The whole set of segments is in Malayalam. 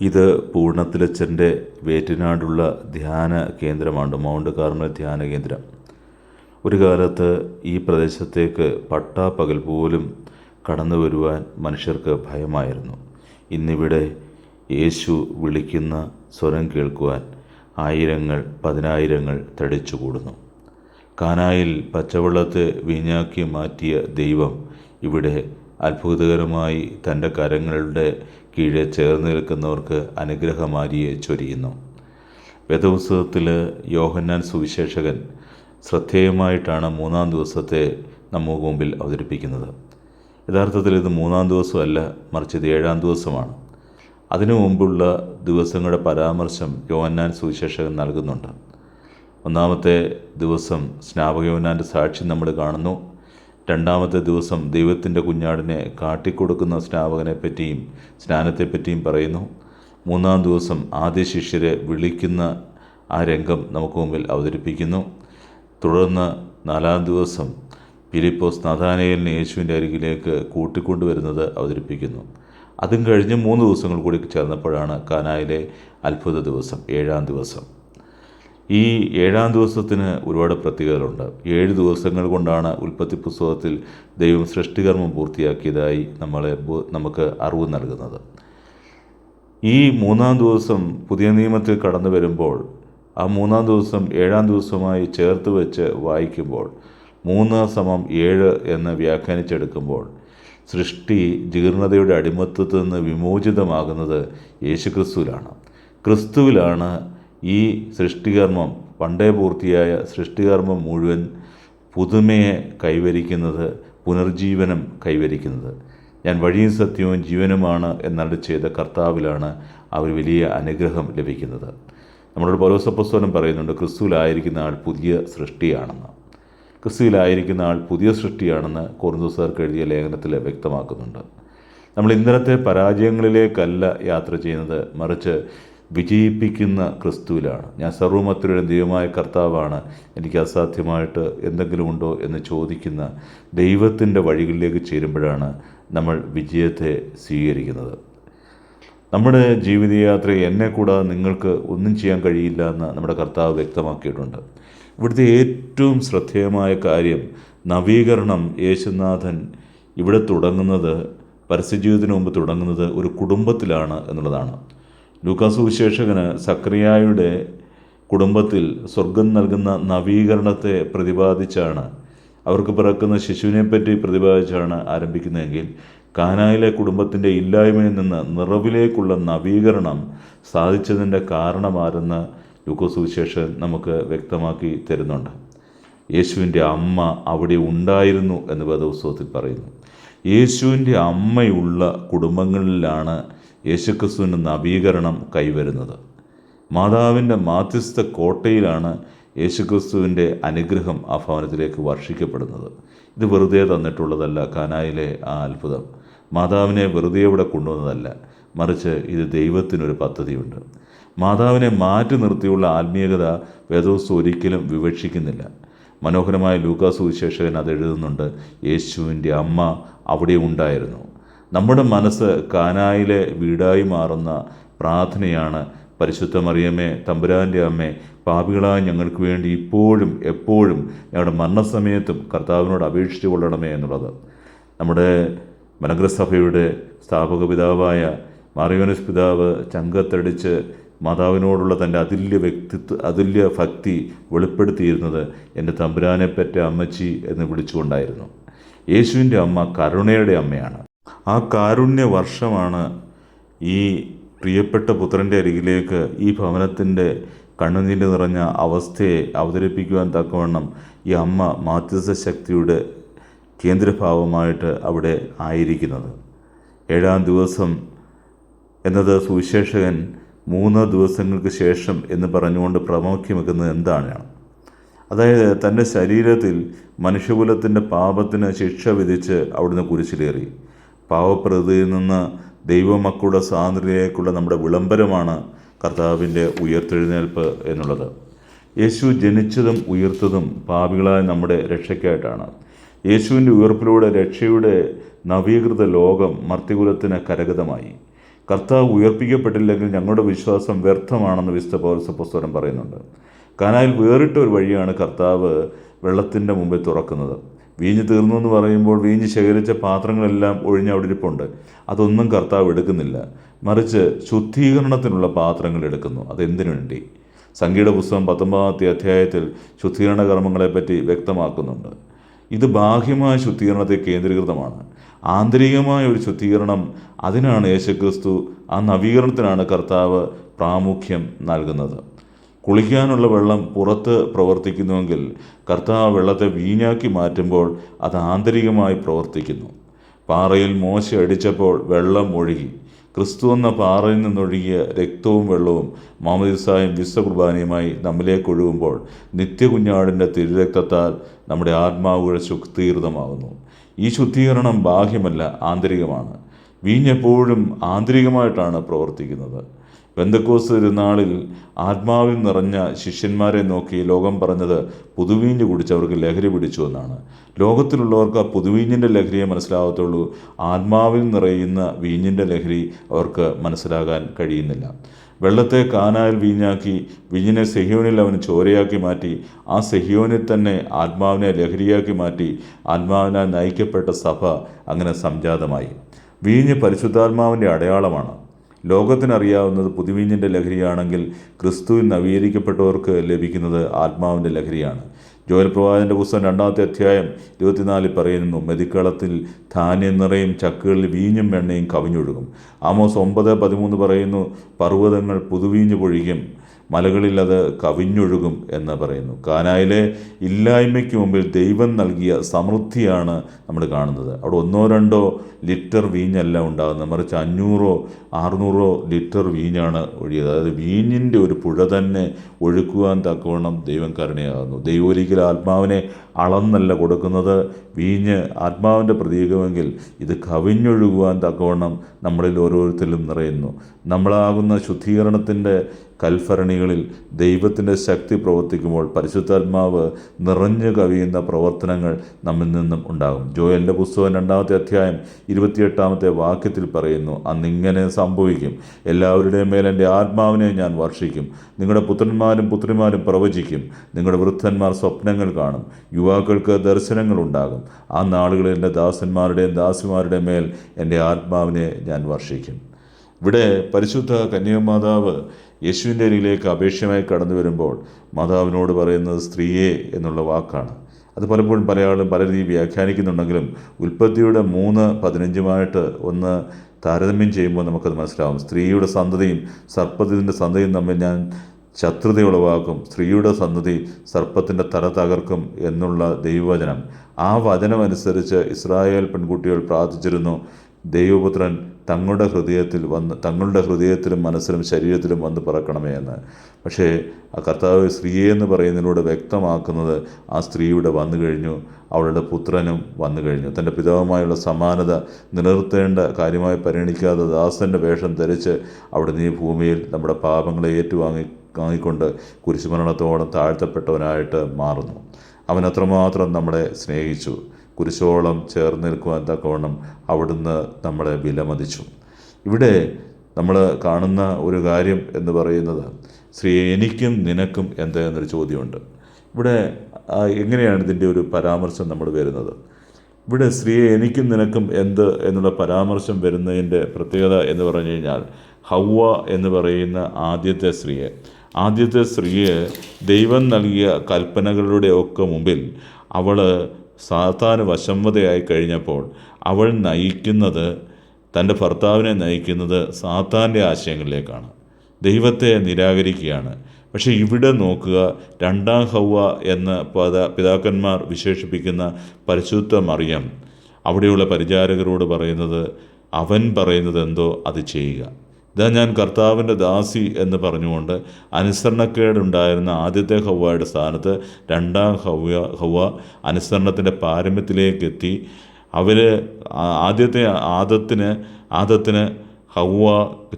ഇത് പൂർണത്തിലച്ചന്റെ വേറ്റനാടുള്ള ധ്യാന കേന്ദ്രമാണ് മൗണ്ട് കാർമൽ ധ്യാന കേന്ദ്രം. ഒരു കാലത്ത് ഈ പ്രദേശത്തേക്ക് പട്ടാപ്പകൽ പോലും കടന്നു വരുവാൻ മനുഷ്യർക്ക് ഭയമായിരുന്നു. ഇന്നിവിടെ യേശു വിളിക്കുന്ന സ്വരം കേൾക്കുവാൻ ആയിരങ്ങൾ പതിനായിരങ്ങൾ തടിച്ചുകൂടുന്നു. കാനായിൽ പച്ചവെള്ളത്തെ വീഞ്ഞാക്കി മാറ്റിയ ദൈവം ഇവിടെ അത്ഭുതകരമായി തന്റെ കരങ്ങളുടെ കീഴെ ചേർന്ന് നിൽക്കുന്നവർക്ക് അനുഗ്രഹമാരിയെ ചൊരിയുന്നു. വേദപുസ്തകത്തിൽ യോഹന്നാൻ സുവിശേഷകൻ ശ്രദ്ധേയമായിട്ടാണ് മൂന്നാം ദിവസത്തെ നമുക്ക് മുമ്പിൽ അവതരിപ്പിക്കുന്നത്. യഥാർത്ഥത്തിൽ ഇത് മൂന്നാം ദിവസമല്ല മറിച്ച് ഇത് ഏഴാം ദിവസമാണ്. അതിനു മുമ്പുള്ള ദിവസങ്ങളുടെ പരാമർശം യോഹന്നാൻ സുവിശേഷകൻ നൽകുന്നുണ്ട്. ഒന്നാമത്തെ ദിവസം സ്നാപകയോഹന്നാന്റെ സാക്ഷി നമ്മൾ കാണുന്നു. രണ്ടാമത്തെ ദിവസം ദൈവത്തിന്റെ കുഞ്ഞാടിനെ കാട്ടിക്കൊടുക്കുന്ന സ്നാപകനെപ്പറ്റിയും സ്നാനത്തെപ്പറ്റിയും പറയുന്നു. മൂന്നാം ദിവസം ആദ്യ ശിഷ്യരെ വിളിക്കുന്ന ആ രംഗം നമുക്ക് മുമ്പിൽ അവതരിപ്പിക്കുന്നു. തുടർന്ന് നാലാം ദിവസം ഫിലിപ്പോസ് നഥാനയലിനെ യേശുവിന്റെ അരികിലേക്ക് കൂട്ടിക്കൊണ്ടുവരുന്നത് അവതരിപ്പിക്കുന്നു. അതും കഴിഞ്ഞ് മൂന്ന് ദിവസങ്ങൾ കൂടി ചേർന്നപ്പോഴാണ് കാനായിലെ അത്ഭുത ദിവസം ഏഴാം ദിവസം. ഈ ഏഴാം ദിവസത്തിന് ഒരുപാട് പ്രത്യേകതകളുണ്ട്. ഏഴ് ദിവസങ്ങൾ കൊണ്ടാണ് ഉൽപ്പത്തി പുസ്തകത്തിൽ ദൈവം സൃഷ്ടികർമ്മം പൂർത്തിയാക്കിയതായി നമ്മളെ നമുക്ക് അറിവ് നൽകുന്നത്. ഈ മൂന്നാം ദിവസം പുതിയ നിയമത്തിൽ കടന്നു വരുമ്പോൾ ആ മൂന്നാം ദിവസം ഏഴാം ദിവസമായി ചേർത്ത് വെച്ച് വായിക്കുമ്പോൾ മൂന്ന് സമം ഏഴ് എന്ന് വ്യാഖ്യാനിച്ചെടുക്കുമ്പോൾ സൃഷ്ടി ജീർണതയുടെ അടിമത്വത്തിൽ നിന്ന് വിമോചിതമാകുന്നത് യേശുക്രിസ്തുവിലാണ്. ക്രിസ്തുവിലാണ് ഈ സൃഷ്ടികർമ്മം പണ്ടേ പൂർത്തിയായ സൃഷ്ടികർമ്മം മുഴുവൻ പുതുമയെ കൈവരിക്കുന്നത് പുനർജീവനം കൈവരിക്കുന്നത്. ഞാൻ വഴിയും സത്യവും ജീവനുമാണ് എന്നടി ചെയ്ത കർത്താവിലാണ് അവർ വലിയ അനുഗ്രഹം ലഭിക്കുന്നത്. നമ്മളോട് പൗലോസപ്പസ്തോലം പറയുന്നുണ്ട് ക്രിസ്തുവിലായിരിക്കുന്ന ആൾ പുതിയ സൃഷ്ടിയാണെന്ന്. ക്രിസ്തുവിലായിരിക്കുന്ന ആൾ പുതിയ സൃഷ്ടിയാണെന്ന് കോർന്തോസാർക്ക് എഴുതിയ ലേഖനത്തിൽ വ്യക്തമാക്കുന്നുണ്ട്. നമ്മൾ ഇന്നലത്തെ പരാജയങ്ങളിലേക്കല്ല യാത്ര ചെയ്യുന്നത് മറിച്ച് വിജയിപ്പിക്കുന്ന ക്രിസ്തുവിലാണ്. ഞാൻ സർവമത്തിലുള്ള ദൈവമായ കർത്താവാണ്. എനിക്ക് അസാധ്യമായിട്ട് എന്തെങ്കിലും ഉണ്ടോ എന്ന് ചോദിക്കുന്ന ദൈവത്തിന്റെ വഴികളിലേക്ക് ചേരുമ്പോഴാണ് നമ്മൾ വിജയത്തെ സ്വീകരിക്കുന്നത്. നമ്മുടെ ജീവിതയാത്ര എന്നെ കൂടാതെ നിങ്ങൾക്ക് ഒന്നും ചെയ്യാൻ കഴിയില്ല എന്ന് നമ്മുടെ കർത്താവ് വ്യക്തമാക്കിയിട്ടുണ്ട്. ഇവിടുത്തെ ഏറ്റവും ശ്രദ്ധേയമായ കാര്യം നവീകരണം യേശുനാഥൻ ഇവിടെ തുടങ്ങുന്നത് പരസ്യജീവിതത്തിന് മുമ്പ് തുടങ്ങുന്നത് ഒരു കുടുംബത്തിലാണ് എന്നുള്ളതാണ്. ലൂക്കാസ് വിശേഷകന് സക്രിയായുടെ കുടുംബത്തിൽ സ്വർഗം നൽകുന്ന നവീകരണത്തെ പ്രതിപാദിച്ചാണ് അവർക്ക് പിറക്കുന്ന ശിശുവിനെപ്പറ്റി പ്രതിപാദിച്ചാണ് ആരംഭിക്കുന്നതെങ്കിൽ കാനായിലെ കുടുംബത്തിന്റെ ഇല്ലായ്മയിൽ നിന്ന് നിറവിലേക്കുള്ള നവീകരണം സാധിച്ചതിന്റെ കാരണമാരെന്ന് ലൂക്കോസ് വിശേഷൻ നമുക്ക് വ്യക്തമാക്കി തരുന്നുണ്ട്. യേശുവിന്റെ അമ്മ അവിടെ ഉണ്ടായിരുന്നു എന്ന് വേദോത്സവത്തിൽ പറയുന്നു. യേശുവിന്റെ അമ്മയുള്ള കുടുംബങ്ങളിലാണ് യേശുക്രിസ്തുവിന്റെ നവീകരണം കൈവരുന്നത്. മാതാവിന്റെ മാധ്യസ്ഥ കോട്ടയിലാണ് യേശുക്രിസ്തുവിന്റെ അനുഗ്രഹം ആ ഭവനത്തിലേക്ക് വർഷിക്കപ്പെടുന്നത്. ഇത് വെറുതെ തന്നിട്ടുള്ളതല്ല കാനായിലെ ആ അത്ഭുതം. മാതാവിനെ വെറുതെ ഇവിടെ കൊണ്ടുവന്നതല്ല മറിച്ച് ഇത് ദൈവത്തിനൊരു പദ്ധതിയുണ്ട്. മാതാവിനെ മാറ്റി നിർത്തിയുള്ള ആത്മീയത വേദോസ് ഒരിക്കലും വിവക്ഷിക്കുന്നില്ല. മനോഹരമായ ലൂക്കാസ് സുവിശേഷകൻ അത് എഴുതുന്നുണ്ട് യേശുവിന്റെ അമ്മ അവിടെ ഉണ്ടായിരുന്നു. നമ്മുടെ മനസ്സ് കാനായിലെ വീടായി മാറുന്ന പ്രാർത്ഥനയാണ് പരിശുദ്ധ മറിയമ്മേ തമ്പുരാന്റെ അമ്മേ പാപികളായ ഞങ്ങൾക്ക് വേണ്ടി ഇപ്പോഴും എപ്പോഴും ഞങ്ങളുടെ മരണസമയത്തും കർത്താവിനോട് അപേക്ഷിച്ചു കൊള്ളണമേ എന്നുള്ളത്. നമ്മുടെ മലഗ്രസഭയുടെ സ്ഥാപക പിതാവായ മാറിയോനസ് പിതാവ് ചങ്കത്തടിച്ച് മാതാവിനോടുള്ള തന്റെ അതുല്യ വ്യക്തിത്വ അതുല്യ ഭക്തി വെളിപ്പെടുത്തിയിരുന്നത് എന്റെ തമ്പുരാനെപ്പറ്റ അമ്മച്ചി എന്ന് വിളിച്ചുകൊണ്ടായിരുന്നു. യേശുവിന്റെ അമ്മ കരുണയുടെ അമ്മയാണ്. ആ കാരുണ്യ വർഷമാണ് ഈ പ്രിയപ്പെട്ട പുത്രന്റെ അരികിലേക്ക് ഈ ഭവനത്തിന്റെ കണ്ണുനീര് നിറഞ്ഞ അവസ്ഥയെ അവതരിപ്പിക്കുവാൻ തക്കവണ്ണം ഈ അമ്മ മാധ്യസ്ഥ ശക്തിയുടെ കേന്ദ്രഭാവമായിട്ട് അവിടെ ആയിരിക്കുന്നത്. ഏഴാം ദിവസം എന്നത് സുവിശേഷകൻ മൂന്ന് ദിവസങ്ങൾക്ക് ശേഷം എന്ന് പറഞ്ഞുകൊണ്ട് പ്രാമുഖ്യം വെക്കുന്നത് എന്താണ് അതായത് തന്റെ ശരീരത്തിൽ മനുഷ്യകുലത്തിന്റെ പാപത്തിന് ശിക്ഷ വിധിച്ച് അവിടുന്ന് കുരിശിലേറി. പാവപ്രതിയിൽ നിന്ന് ദൈവമക്കളുടെ സ്വാതന്ത്ര്യത്തിലേക്കുള്ള നമ്മുടെ വിളംബരമാണ് കർത്താവിന്റെ ഉയർത്തെഴുന്നേൽപ്പ് എന്നുള്ളത്. യേശു ജനിച്ചതും ഉയർത്തതും പാപികളായ നമ്മുടെ രക്ഷയ്ക്കായിട്ടാണ്. യേശുവിന്റെ ഉയർപ്പിലൂടെ രക്ഷയുടെ നവീകൃത ലോകം മർത്തികുലത്തിന് കരഗതമായി. കർത്താവ് ഉയർപ്പിക്കപ്പെട്ടില്ലെങ്കിൽ ഞങ്ങളുടെ വിശ്വാസം വ്യർത്ഥമാണെന്ന് വിശുദ്ധ പൗരസ പുസ്തകം പറയുന്നുണ്ട്. കാനായിൽ വേറിട്ട ഒരു വഴിയാണ് കർത്താവ് വെള്ളത്തിന്റെ മുമ്പിൽ തുറക്കുന്നത്. വീഞ്ഞ് തീർന്നു എന്ന് പറയുമ്പോൾ വീഞ്ഞ് ശേഖരിച്ച പാത്രങ്ങളെല്ലാം ഒഴിഞ്ഞ അവിടെ ഇരിപ്പുണ്ട്. അതൊന്നും കർത്താവ് എടുക്കുന്നില്ല. മറിച്ച് ശുദ്ധീകരണത്തിനുള്ള പാത്രങ്ങൾ എടുക്കുന്നു. അതെന്തിനു വേണ്ടി? സംഗീത പുസ്തകം പത്തൊമ്പതാമത്തെ അധ്യായത്തിൽ ശുദ്ധീകരണ കർമ്മങ്ങളെപ്പറ്റി വ്യക്തമാക്കുന്നുണ്ട്. ഇത് ബാഹ്യമായ ശുദ്ധീകരണത്തെ കേന്ദ്രീകൃതമാണ്. ആന്തരികമായ ഒരു ശുദ്ധീകരണം അതിനാണ് യേശുക്രിസ്തു ആ നവീകരണത്തിനാണ് കർത്താവ് പ്രാമുഖ്യം നൽകുന്നത്. കുളിക്കാനുള്ള വെള്ളം പുറത്ത് പ്രവർത്തിക്കുന്നുവെങ്കിൽ കർത്താവ് വെള്ളത്തെ വീഞ്ഞാക്കി മാറ്റുമ്പോൾ അത് ആന്തരികമായി പ്രവർത്തിക്കുന്നു. പാറയിൽ മോശ അടിച്ചപ്പോൾ വെള്ളം ഒഴുകി. ക്രിസ്തു എന്ന പാറയിൽ നിന്നൊഴുകിയ രക്തവും വെള്ളവും മാമദിസായും വിശ്വകുർബാനയുമായി നമ്മിലേക്ക് ഒഴുകുമ്പോൾ നിത്യകുഞ്ഞാടിന്റെ തിരുരക്തത്താൽ നമ്മുടെ ആത്മാവുകൾ ശുദ്ധീകൃതമാകുന്നു. ഈ ശുദ്ധീകരണം ബാഹ്യമല്ല ആന്തരികമാണ്. വീഞ്ഞെപ്പോഴും ആന്തരികമായിട്ടാണ് പ്രവർത്തിക്കുന്നത്. ബന്ധക്കോസ് തിരുനാളിൽ ആത്മാവിൽ നിറഞ്ഞ ശിഷ്യന്മാരെ നോക്കി ലോകം പറഞ്ഞത് പുതുവീഞ്ഞ് കുടിച്ച് അവർക്ക് ലഹരി പിടിച്ചു എന്നാണ്. ലോകത്തിലുള്ളവർക്ക് ആ പുതുവീഞ്ഞിന്റെ ലഹരിയെ മനസ്സിലാകത്തുള്ളൂ ആത്മാവിൽ നിറയുന്ന വീഞ്ഞിന്റെ ലഹരി അവർക്ക് മനസ്സിലാകാൻ കഴിയുന്നില്ല. വെള്ളത്തെ കാനായിൽ വീഞ്ഞാക്കി വീഞ്ഞിനെ സെഹിയോനിൽ അവന് ചോരയാക്കി മാറ്റി ആ സെഹിയോനിൽ തന്നെ ആത്മാവിനെ ലഹരിയാക്കി മാറ്റി ആത്മാവിനാൽ നയിക്കപ്പെട്ട സഭ അങ്ങനെ സംജാതമായി. വീഞ്ഞ് പരിശുദ്ധാത്മാവിന്റെ അടയാളമാണ്. ലോകത്തിനറിയാവുന്നത് പുതുവീഞ്ഞിന്റെ ലഹരിയാണെങ്കിൽ ക്രിസ്തുവിൽ നവീകരിക്കപ്പെട്ടവർക്ക് ലഭിക്കുന്നത് ആത്മാവിന്റെ ലഹരിയാണ്. ജോയൽ പ്രവാചന്റെ പുസ്തകം രണ്ടാമത്തെ അധ്യായം ഇരുപത്തിനാലിൽ പറയുന്നു മെതിക്കളത്തിൽ ധാന്യം നിറയും ചക്കുകളിൽ വീഞ്ഞും വെണ്ണയും കവിഞ്ഞൊഴുകും. ആമോസ് ഒമ്പത് പതിമൂന്ന് പറയുന്നു പർവതങ്ങൾ പുതുവീഞ്ഞ് പൊഴിക്കും മലകളിൽ അത് കവിഞ്ഞൊഴുകും എന്ന് പറയുന്നു. കാനായിലെ ഇല്ലായ്മയ്ക്ക് മുമ്പിൽ ദൈവം നൽകിയ സമൃദ്ധിയാണ് നമ്മൾ കാണുന്നത്. അവിടെ ഒന്നോ രണ്ടോ ലിറ്റർ വീഞ്ഞല്ല ഉണ്ടാകുന്നത്. മറിച്ച് അഞ്ഞൂറോ അറുന്നൂറോ ലിറ്റർ വീഞ്ഞാണ് ഒഴിയത് അതായത് വീഞ്ഞിന്റെ ഒരു പുഴ തന്നെ ഒഴുക്കുവാൻ തക്കവണ്ണം ദൈവം കരുണയാകുന്നു. ദൈവം ഒരിക്കലും ആത്മാവിനെ അളന്നല്ല കൊടുക്കുന്നത്. വീഞ്ഞ് ആത്മാവിന്റെ പ്രതീകമെങ്കിൽ ഇത് കവിഞ്ഞൊഴുകുവാൻ തക്കവണ്ണം നമ്മളിൽ ഓരോരുത്തരിലും നിറയുന്നു. നമ്മളാകുന്ന ശുദ്ധീകരണത്തിന്റെ കൽഭരണികളിൽ ദൈവത്തിന്റെ ശക്തി പ്രവർത്തിക്കുമ്പോൾ പരിശുദ്ധാത്മാവ് നിറഞ്ഞു കവിയുന്ന പ്രവർത്തനങ്ങൾ നമ്മിൽ നിന്നും ഉണ്ടാകും. ജോയലിന്റെ പുസ്തകം രണ്ടാമത്തെ അധ്യായം ഇരുപത്തിയെട്ടാമത്തെ വാക്യത്തിൽ പറയുന്നു അന്നിങ്ങനെ സംഭവിക്കും. എല്ലാവരുടെയും മേൽ എന്റെ ആത്മാവിനെ ഞാൻ വർഷിക്കും. നിങ്ങളുടെ പുത്രന്മാരും പുത്രിമാരും പ്രവചിക്കും. നിങ്ങളുടെ വൃദ്ധന്മാർ സ്വപ്നങ്ങൾ കാണും. യുവാക്കൾക്ക് ദർശനങ്ങൾ ഉണ്ടാകും. ആ നാളുകളിൽ എന്റെ ദാസന്മാരുടെയും ദാസിമാരുടെയും മേൽ എന്റെ ആത്മാവിനെ ഞാൻ വർഷിക്കും. ഇവിടെ പരിശുദ്ധ കന്യാമാതാവ് യേശുവിന്റെ അരികിലേക്ക് അപേക്ഷമായി കടന്നു വരുമ്പോൾ മാതാവിനോട് പറയുന്നത് സ്ത്രീയെ എന്നുള്ള വാക്കാണ്. അത് പലപ്പോഴും പല ആളും പല രീതിയിൽ വ്യാഖ്യാനിക്കുന്നുണ്ടെങ്കിലും ഉൽപ്പത്തിയുടെ മൂന്ന് പതിനഞ്ചുമായിട്ട് ഒന്ന് താരതമ്യം ചെയ്യുമ്പോൾ നമുക്കത് മനസ്സിലാവും. സ്ത്രീയുടെ സന്തതിയും സർപ്പത്തിന്റെ സന്തതിയും തമ്മിൽ ഞാൻ ശത്രുത ഉളവാക്കും സ്ത്രീയുടെ സന്തതി സർപ്പത്തിന്റെ തല തകർക്കും എന്നുള്ള ദൈവവചനം. ആ വചനമനുസരിച്ച് ഇസ്രായേൽ പെൺകുട്ടികൾ പ്രാർത്ഥിച്ചിരുന്നു. ദൈവപുത്രൻ തങ്ങളുടെ ഹൃദയത്തിൽ വന്ന് തങ്ങളുടെ ഹൃദയത്തിലും മനസ്സിലും ശരീരത്തിലും വന്ന് പിറക്കണമേ എന്ന്. പക്ഷേ ആ കർത്താവ് സ്ത്രീയെ എന്ന് പറയുന്നതിലൂടെ വ്യക്തമാക്കുന്നത് ആ സ്ത്രീ ഇവിടെ വന്നു കഴിഞ്ഞു അവളുടെ പുത്രനും വന്നു കഴിഞ്ഞു. തന്റെ പിതാവുമായുള്ള സമാനത നിലനിർത്തേണ്ട കാര്യമായി പരിഗണിക്കാതെ ദാസന്റെ വേഷം ധരിച്ച് അവിടെ നീ ഭൂമിയിൽ നമ്മുടെ പാപങ്ങളെ ഏറ്റുവാങ്ങി വാങ്ങിക്കൊണ്ട് കുരിശുമരണത്തോടെ താഴ്ത്തപ്പെട്ടവനായിട്ട് മാറുന്നു. അവൻ അത്രമാത്രം നമ്മളെ സ്നേഹിച്ചു. കുരിശോളം ചേർന്ന് നിൽക്കുവാൻ തക്കവണ്ണം അവിടുന്ന് നമ്മളെ വിലമതിച്ചു. ഇവിടെ നമ്മൾ കാണുന്ന ഒരു കാര്യം എന്ന് പറയുന്നത് ശ്രീ എനിക്കും നിനക്കും എന്ത് എന്നൊരു ചോദ്യമുണ്ട്. ഇവിടെ എങ്ങനെയാണ് ഇതിന്റെ ഒരു പരാമർശം നമ്മൾ വരുന്നത്? ഇവിടെ സ്ത്രീയെ എനിക്കും നിനക്കും എന്ത് എന്നുള്ള പരാമർശം വരുന്നതിന്റെ പ്രത്യേകത എന്ന് പറഞ്ഞു കഴിഞ്ഞാൽ ഹൗവ എന്ന് പറയുന്ന ആദ്യത്തെ സ്ത്രീയെ. ആദ്യത്തെ സ്ത്രീയെ ദൈവം നൽകിയ കൽപ്പനകളുടെ ഒക്കെ മുമ്പിൽ അവൾ സാത്താന് വശംവതയായി കഴിഞ്ഞപ്പോൾ അവൾ നയിക്കുന്നത് തന്റെ ഭർത്താവിനെ നയിക്കുന്നത് സാത്താന്റെ ആശയങ്ങളിലേക്കാണ്. ദൈവത്തെ നിരാകരിക്കുകയാണ്. പക്ഷേ ഇവിടെ നോക്കുക രണ്ടാം ഹൗവ എന്ന് പദ പിതാക്കന്മാർ വിശേഷിപ്പിക്കുന്ന പരിശുദ്ധ മറിയം അവിടെയുള്ള പരിചാരകരോട് പറയുന്നത് അവൻ പറയുന്നത് എന്തോ അത് ചെയ്യുക. ഇതാ ഞാൻ കർത്താവിന്റെ ദാസി എന്ന് പറഞ്ഞുകൊണ്ട് അനുസരണക്കേടുണ്ടായിരുന്ന ആദ്യത്തെ ഹവ്വയുടെ സ്ഥാനത്ത് രണ്ടാം ഹവ്വ ഹവ്വ അനുസരണത്തിന്റെ പാരമ്യത്തിലേക്ക് എത്തി. അവർ ആദ്യത്തെ ആദത്തിന് ആദത്തിന് ഹൗവ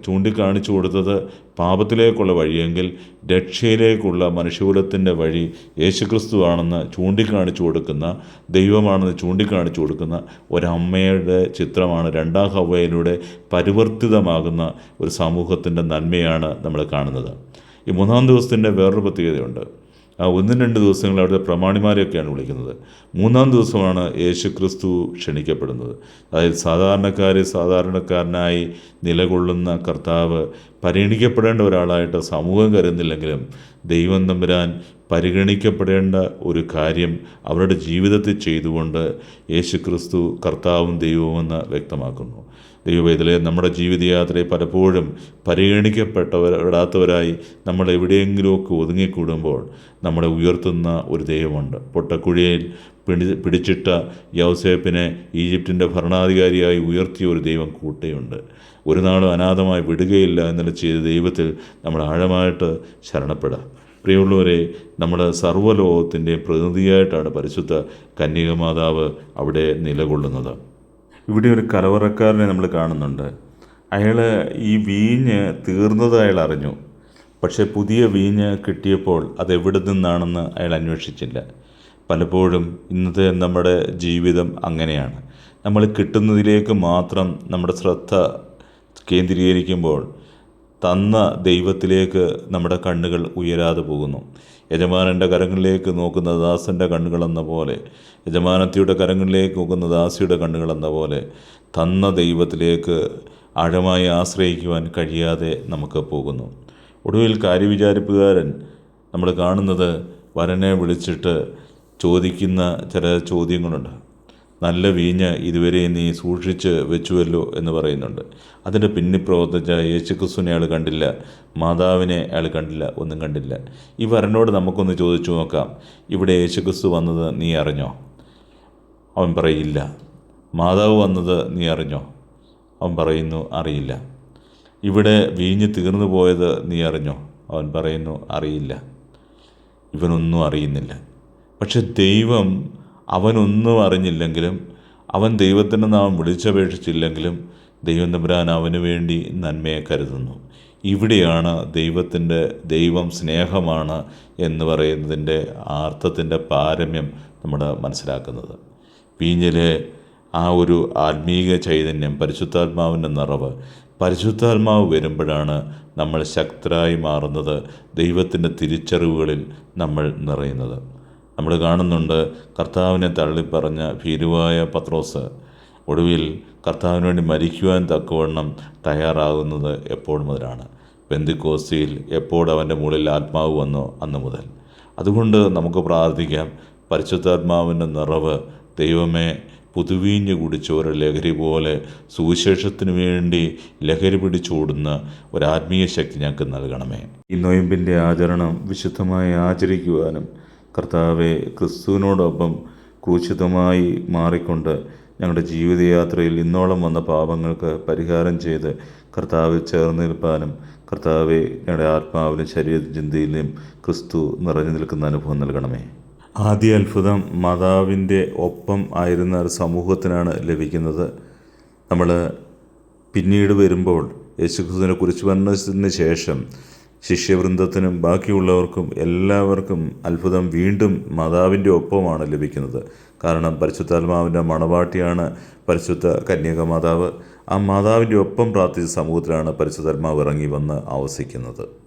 ചൂണ്ടിക്കാണിച്ചു കൊടുത്തത് പാപത്തിലേക്കുള്ള വഴിയെങ്കിൽ രക്ഷയിലേക്കുള്ള മനുഷ്യകുലത്തിന്റെ വഴി യേശുക്രിസ്തുവാണെന്ന് ചൂണ്ടിക്കാണിച്ചു കൊടുക്കുന്ന ദൈവമാണെന്ന് ചൂണ്ടിക്കാണിച്ചു കൊടുക്കുന്ന ഒരമ്മയുടെ ചിത്രമാണ് രണ്ടാം ഹവയിലൂടെ പരിവർത്തിതമാകുന്ന ഒരു സമൂഹത്തിന്റെ നന്മയാണ് നമ്മൾ കാണുന്നത്. ഈ മൂന്നാം ദിവസത്തിന്റെ വേറൊരു പ്രത്യേകതയുണ്ട്. ഒന്നും രണ്ട് ദിവസങ്ങൾ അവിടുത്തെ പ്രമാണിമാരെയൊക്കെയാണ് വിളിക്കുന്നത്. മൂന്നാം ദിവസമാണ് യേശു ക്രിസ്തു ക്ഷണിക്കപ്പെടുന്നത്. അതായത് സാധാരണക്കാരെ സാധാരണക്കാരനായി നിലകൊള്ളുന്ന കർത്താവ് പരിഗണിക്കപ്പെടേണ്ട ഒരാളായിട്ട് സമൂഹം കരുതുന്നില്ലെങ്കിലും ദൈവം തമ്പുരാൻ പരിഗണിക്കപ്പെടേണ്ട ഒരു കാര്യം അവരുടെ ജീവിതത്തിൽ ചെയ്തുകൊണ്ട് യേശു ക്രിസ്തു കർത്താവും ദൈവവുമെന്ന് വ്യക്തമാക്കുന്നു. ദൈവവേദലെ നമ്മുടെ ജീവിതയാത്രയെ പലപ്പോഴും പരിഗണിക്കപ്പെട്ടവരാത്തവരായി നമ്മൾ എവിടെയെങ്കിലുമൊക്കെ ഒതുങ്ങിക്കൂടുമ്പോൾ നമ്മളെ ഉയർത്തുന്ന ഒരു ദൈവമുണ്ട്. പൊട്ടക്കുഴിയിൽ പിടി പിടിച്ചിട്ട യൗസേപ്പിനെ ഈജിപ്തിന്റെ ഭരണാധികാരിയായി ഉയർത്തിയ ഒരു ദൈവം കൂട്ടയുണ്ട്. ഒരു നാളും അനാഥമായി വിടുകയില്ല എന്നുള്ള ചെയ്ത ദൈവത്തിൽ നമ്മൾ ആഴമായിട്ട് ശരണപ്പെടാം പ്രിയമുള്ളവരെ നമ്മുടെ സർവലോകത്തിന്റെ പ്രതിനിധിയായിട്ടാണ് പരിശുദ്ധ കന്യകമാതാവ് അവിടെ നിലകൊള്ളുന്നത്. ഇവിടെ ഒരു കലവറക്കാരനെ നമ്മൾ കാണുന്നുണ്ട്. അയാൾ ഈ വീഞ്ഞ് തീർന്നത് അയാൾ അറിഞ്ഞു. പക്ഷേ പുതിയ വീഞ്ഞ് കിട്ടിയപ്പോൾ അത് എവിടെ നിന്നാണെന്ന് അയാൾ അന്വേഷിച്ചില്ല. പലപ്പോഴും ഇന്നത്തെ നമ്മുടെ ജീവിതം അങ്ങനെയാണ്. നമ്മൾ കിട്ടുന്നതിലേക്ക് മാത്രം നമ്മുടെ ശ്രദ്ധ കേന്ദ്രീകരിക്കുമ്പോൾ തന്ന ദൈവത്തിലേക്ക് നമ്മുടെ കണ്ണുകൾ ഉയരാതെ പോകുന്നു. യജമാനന്റെ കരങ്ങളിലേക്ക് നോക്കുന്ന ദാസന്റെ കണ്ണുകളെന്ന പോലെ യജമാനത്തിയുടെ കരങ്ങളിലേക്ക് നോക്കുന്ന ദാസിയുടെ കണ്ണുകളെന്ന പോലെ തന്ന ദൈവത്തിലേക്ക് ആഴമായി ആശ്രയിക്കുവാൻ കഴിയാതെ നമുക്ക് പോകുന്നു. ഒടുവിൽ കാര്യവിചാരിപ്പുകാരൻ നമ്മൾ കാണുന്നത് വരനെ വിളിച്ചിട്ട് ചോദിക്കുന്ന ചില ചോദ്യങ്ങളുണ്ട്. നല്ല വീഞ്ഞ് ഇതുവരെ നീ സൂക്ഷിച്ച് വെച്ചുവല്ലോ എന്ന് പറയുന്നുണ്ട്. അതിന്റെ പിന്നിൽ പ്രവർത്തിച്ച യേശുക്രിസ്തുവിനെ അയാൾ കണ്ടില്ല മാതാവിനെ അയാൾ കണ്ടില്ല ഒന്നും കണ്ടില്ല. ഈ വരനോട് നമുക്കൊന്ന് ചോദിച്ചു നോക്കാം ഇവിടെ യേശുക്രിസ്തു വന്നത് നീ അറിഞ്ഞോ? അവൻ പറയില്ല. മാതാവ് വന്നത് നീ അറിഞ്ഞോ? അവൻ പറയുന്നു അറിയില്ല. ഇവിടെ വീഞ്ഞ് തീർന്നു പോയത് നീ അറിഞ്ഞോ? അവൻ പറയുന്നു അറിയില്ല. ഇവനൊന്നും അറിയുന്നില്ല. പക്ഷെ ദൈവം അവനൊന്നും അറിഞ്ഞില്ലെങ്കിലും അവൻ ദൈവത്തിന്റെ നാമം വിളിച്ചപേക്ഷിച്ചില്ലെങ്കിലും ദൈവം തമ്പുരാൻ അവന് വേണ്ടി നന്മയെ കരുതുന്നു. ഇവിടെയാണ് ദൈവത്തിന്റെ ദൈവം സ്നേഹമാണ് എന്ന് പറയുന്നതിന്റെ ആർത്ഥത്തിന്റെ പാരമ്യം നമ്മൾ മനസ്സിലാക്കുന്നത്. വീഞ്ഞിലെ ആ ഒരു ആത്മീക ചൈതന്യം പരിശുദ്ധാത്മാവിന്റെ നിറവ് പരിശുദ്ധാത്മാവ് വരുമ്പോഴാണ് നമ്മൾ ശക്തരായി മാറുന്നത് ദൈവത്തിന്റെ തിരിച്ചറിവുകളിൽ നമ്മൾ നിറയുന്നത്. നമ്മൾ കാണുന്നുണ്ട് കർത്താവിനെ തള്ളിപ്പറഞ്ഞ ഭീരുവായ പത്രോസ്. ഒടുവിൽ കർത്താവിന് വേണ്ടി മരിക്കുവാൻ തക്കവണ്ണം തയ്യാറാകുന്നത് എപ്പോൾ മുതലാണ്? പെന്തിക്കോസ്തിയിൽ എപ്പോൾ അവന്റെ മുകളിൽ ആത്മാവ് വന്നോ അന്ന് മുതൽ? അതുകൊണ്ട് നമുക്ക് പ്രാർത്ഥിക്കാം. പരിശുദ്ധാത്മാവിന്റെ നിറവ് ദൈവമേ പുതുവീഞ്ഞ് കുടിച്ചോര ലഹരി പോലെ സുവിശേഷത്തിന് വേണ്ടി ലഹരി പിടിച്ചോടുന്ന ഒരാത്മീയ ശക്തി ഞങ്ങൾക്ക് നൽകണമേ. ഈ നൊയമ്പിന്റെ ആചരണം വിശുദ്ധമായി ആചരിക്കുവാനും കർത്താവെ ക്രിസ്തുവിനോടൊപ്പം ക്രൂശിതമായി മാറിക്കൊണ്ട് ഞങ്ങളുടെ ജീവിതയാത്രയിൽ ഇന്നോളം വന്ന പാപങ്ങൾക്ക് പരിഹാരം ചെയ്ത് കർത്താവ് ചേർന്ന് നിൽപ്പാനും കർത്താവെ ഞങ്ങളുടെ ആത്മാവിലും ശരീര ചിന്തയിലും ക്രിസ്തു നിറഞ്ഞു നിൽക്കുന്ന അനുഭവം നൽകണമേ. ആദ്യ അത്ഭുതം മാതാവിന്റെ ഒപ്പം ആയിരുന്ന ഒരു സമൂഹത്തിനാണ് ലഭിക്കുന്നത്. നമ്മൾ പിന്നീട് വരുമ്പോൾ യേശുക്രിസ്തുവിനെ കുറിച്ച് പറഞ്ഞതിന് ശേഷം ശിഷ്യവൃന്ദത്തിനും ബാക്കിയുള്ളവർക്കും എല്ലാവർക്കും അത്ഭുതം വീണ്ടും മാതാവിന്റെ ഒപ്പമാണ് ലഭിക്കുന്നത്. കാരണം പരിശുദ്ധാത്മാവിന്റെ മണവാട്ടിയാണ് പരിശുദ്ധ കന്യക മാതാവ് ആ മാതാവിന്റെ ഒപ്പം പ്രാർത്ഥിച്ച സമൂഹത്തിലാണ് പരിശുദ്ധാത്മാവ് ഇറങ്ങി വന്ന് ആവസിക്കുന്നത്.